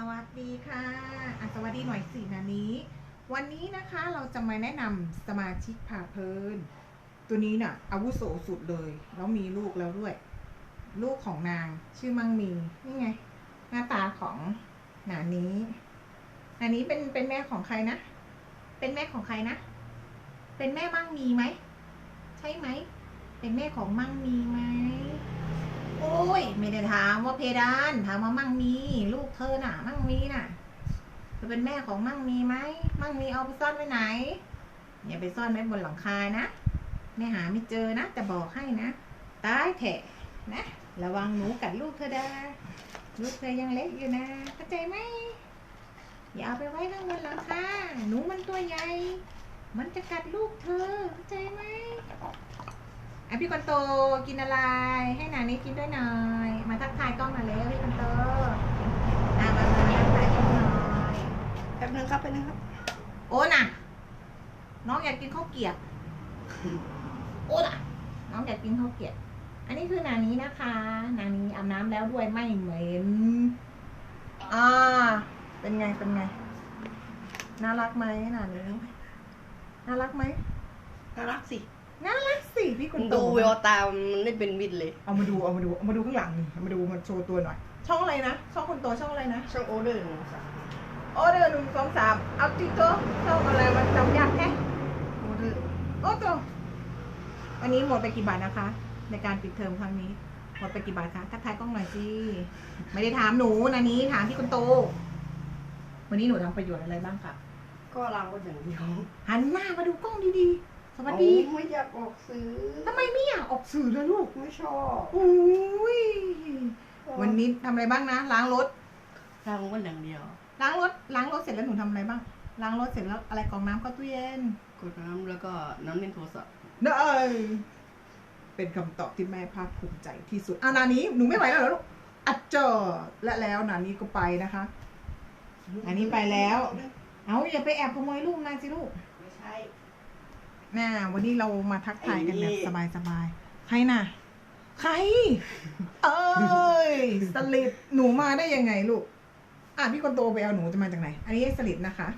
สวัสดีค่ะอะสวัสดีหน่อยสินานี้ วันนี้นะคะเราจะมาแนะนำสมาชิกพาเพลิน ตัวนี้น่ะอาวุโสสุดเลย แล้วมีลูกแล้วด้วย ลูกของนางชื่อมังมี นี่ไง หน้าตาของหนานี้หนานี้เป็นเป็นแม่ของใครนะ เป็นแม่ของใครนะ เป็นแม่มั่งมีไหม ใช่ไหม เป็นแม่ของมั่งมีไหม โอ้ย ไม่ได้ถามว่าเพดาน ถามว่ามั่งมี ลูกเธอน่ะ มั่งมีน่ะเธอเป็นแม่ของมั่งมีไหม มั่งมีเอาไปซ่อนไว้ไหน อย่าไปซ่อนไว้บนหลังคานะแม่หาไม่เจอนะ แต่บอกให้นะ ตายแถะนะ ระวังหนูกัดลูกเธอด้ลูกเธอยังเล็กอยู่นะ เข้าใจไหม อย่าเอาไปไว้ข้างบนหลังคา หนูมันตัวใหญ่ มันจะกัดลูกเธอ เข้าใจไหม อะพี่คนโตกินอะไร ให้นานี้กินด้วยหน่อย มาทักทายกล้องมาแล้วพี่คนโตอะมามาทักทายกล้องหน่อยแป๊บนึงครับแป๊บนึงครับ โอ้น่ะ น้องอยากกินข้าวเกรียบโอ้น่ะ น้องอยากกินข้าวเกรียบอันนี้คือนานี้นะคะ นานี้อาบน้ำแล้วด้วยไม่เหม็นอ่าเป็นไงเป็นไง น่ารักไหมนานี้น่ารักไหมน่ารักสิน่ารักสิ พี่คนโตดูเวลตามันไม่เป็นวิดเลย เอามาดูเอามาดูเอามาดูข้างหลังนี่เอามาดูมันโชว์ตัวหน่อย ช่องอะไรนะ ช่องคนโตช่องอะไรนะ ช่างโอเดอร์หนึ่งสามโอเดอร์หนึ่งสองสามเอาติ๊กเกอร์ช่องอะไรมันจำยากแค่โอเดอร์โอ้ตัววันนี้หมดไปกี่บาทนะคะ ในการปิดเทอมครั้งนี้ หมดไปกี่บาทคะทักทายกล้องหน่อยสิไม่ได้ถามหนูนะนี้ถามที่คนโต วันนี้หนูทำประโยชน์อะไรบ้างคะก็ล้างก็อย่างเดียวหันหน้ามาดูกล้องดีๆ สวัสดีเอาไม่อยากออกซื้อทำไมไม่อยากออกสื่อเลยลูกไม่ชอบอุ้ยวันนี้ทำอะไรบ้างนะล้างรถล้างก็อย่างเดียว ล้างรถล้างรถเสร็จแล้วหนูทำอะไรบ้างล้างรถเสร็จแล้วอะไรกรองน้ำเข้าตู้เย็นกดน้ำแล้วก็น้ำเล่นโทรศัพท์เนยเป็นคำตอบที่แม่ภาคภูมิใจที่สุดอานานี้หนูไม่ไหวแล้วเหรอลูกอัดเจอและแล้วนานี้ก็ไปนะคะอันนี้ไปแล้ว เอาอย่าไปแอบขโมยลูกนายสิลูกไม่ใช่ แม่วันนี้เรามาทักทายกันแบบไอ้นี่สบายๆ ใครน่ะ ใคร เอ้ย สลิดหนูมาได้ยังไงลูก อะพี่คนโตไปเอาหนูจะมาจากไหน อันนี้สลิดนะคะ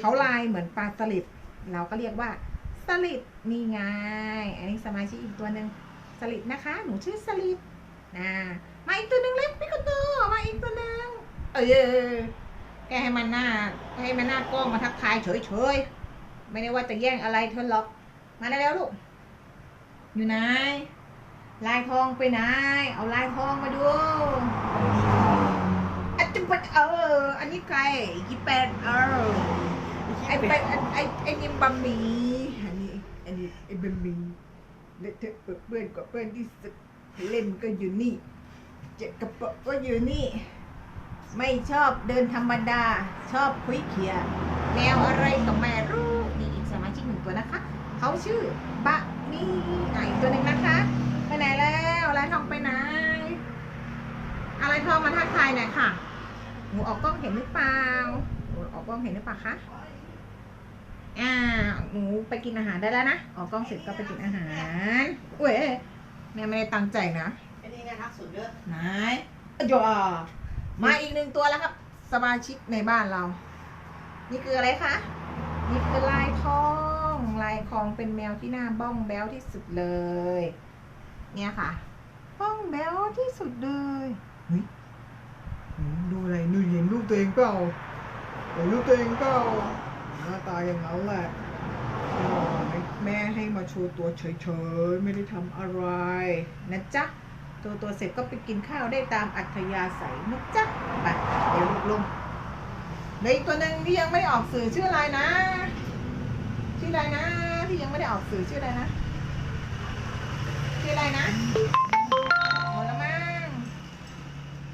เขาลายเหมือนปลาสลิด เราก็เรียกว่าสลิดนี่ไง อันนี้สมาชิกอีกตัวหนึ่งสลิดนะคะ หนูชื่อสลิดนะมาอีกตัวหนึ่งเล็กพี่คนโตมาอีกตัวหนึ่งเออแกให้มันหน้าให้มันหน้ากล้องมาทักทายเฉยๆ ไม่ได้ว่าจะแย่งอะไรเธอหรอก มาได้แล้วลูก อยู่ไหน ลายทองไปไหน เอาลายทองมาดูอันจะเป็นเออ อันนี้ใครยี่แปดเออ ไอ้เป็นไอ้ไอ้นี่บะหมี่อันนี้อันนี้ไอ้บะหมี่เลอะเทอะเปื้อนเปื้อนกว่าเปื้อนที่สุดเล่นก็อยู่นี่ เจ็ดกระเป๋าก็อยู่นี่ ไม่ชอบเดินธรรมดา ชอบคุยเขียแนวอะไรก็ไม่รู้ ตัวนะคะเขาชื่อบะหมี่อะอีกตัวหนึ่งนะคะ ไปไหนแล้วอะไรทองไปไหนอะไรทองมาทักทายหน่อยค่ะหนูออกกล้องเห็นหรือเปล่าหนูออกกล้องเห็นหรือเปล่าคะอ่าหนูไปกินอาหารได้แล้วนะออกกล้องเสร็จก็ไปกินอาหารเว้ยแม่ไม่ได้ตั้งใจนะไอ้นี่นะทักสุดเด้อไหนจ้ามาอีกหนึ่งตัวแล้วครับ สมาชิกในบ้านเรา นี่คืออะไรคะ นี่คือลายทอง ลายทองเป็นแมวที่หน้าบ้องแบ้วที่สุดเลย เนี่ยค่ะ บ้องแบ้วที่สุดเลยเฮ้ยดูอะไรนูเห็นรูปตัวเองเปล่าเห็นรูปตัวเองเปล่าหน้าตาอย่างนั้นแหละแม่ให้มาโชว์ตัวเฉยๆ ไม่ได้ทำอะไร นะจ๊ะ ตัวตัวเสร็จก็ไปกินข้าวได้ตามอัธยาศัยนะจ๊ะไปเดี๋ยวลุกลงเหลืออีกตัวหนึ่งที่ยังไม่ออกสื่อชื่ออะไรนะ ชื่ออะไรนะ ที่ยังไม่ได้ออกสื่อชื่ออะไรนะชื่ออะไรนะหมดแล้วมั้ง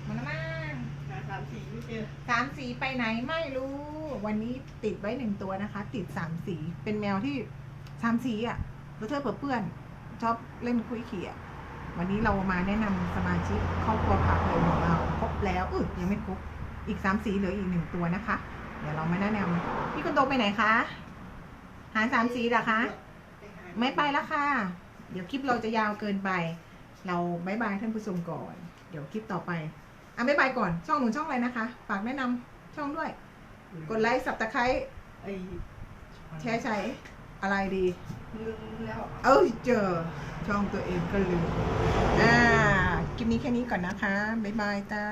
หมดแล้วมั้งหาสามสี่ไม่เจอสามสีไปไหนไม่รู้ วันนี้ติดไว้หนึ่งตัวนะคะ ติดสามสีเป็นแมวที่สามสีอะแล้วเธอเปื้อเปื้อนชอบเล่นคุยเขี่ยวันนี้เรามาแนะนำสมาชิกครอบครัวผักเลยของเราครบแล้วเออยังไม่ครบอีกสามสีเหลืออีกหนึ่งตัวนะคะ เดี๋ยวเรามาแนะนำพี่คนโตไปไหนคะ หาสามสีเหรอคะ ไม่ไปแล้วค่ะ เดี๋ยวคลิปเราจะยาวเกินไป เราบายบายท่านผู้ชมก่อน เดี๋ยวคลิปต่อไป อะบ๊ายบายก่อน ช่องหนูช่องอะไรนะคะ ฝากแนะนำช่องด้วย กดไลค์สับตะไคร้ไอ้แชร์ใช้อะไรดีลืมแล้ว เอ้ยเจอ ช่องตัวเองก็ลืม อ่าคลิปนี้แค่นี้ก่อนนะคะบ๊ายบายจ้า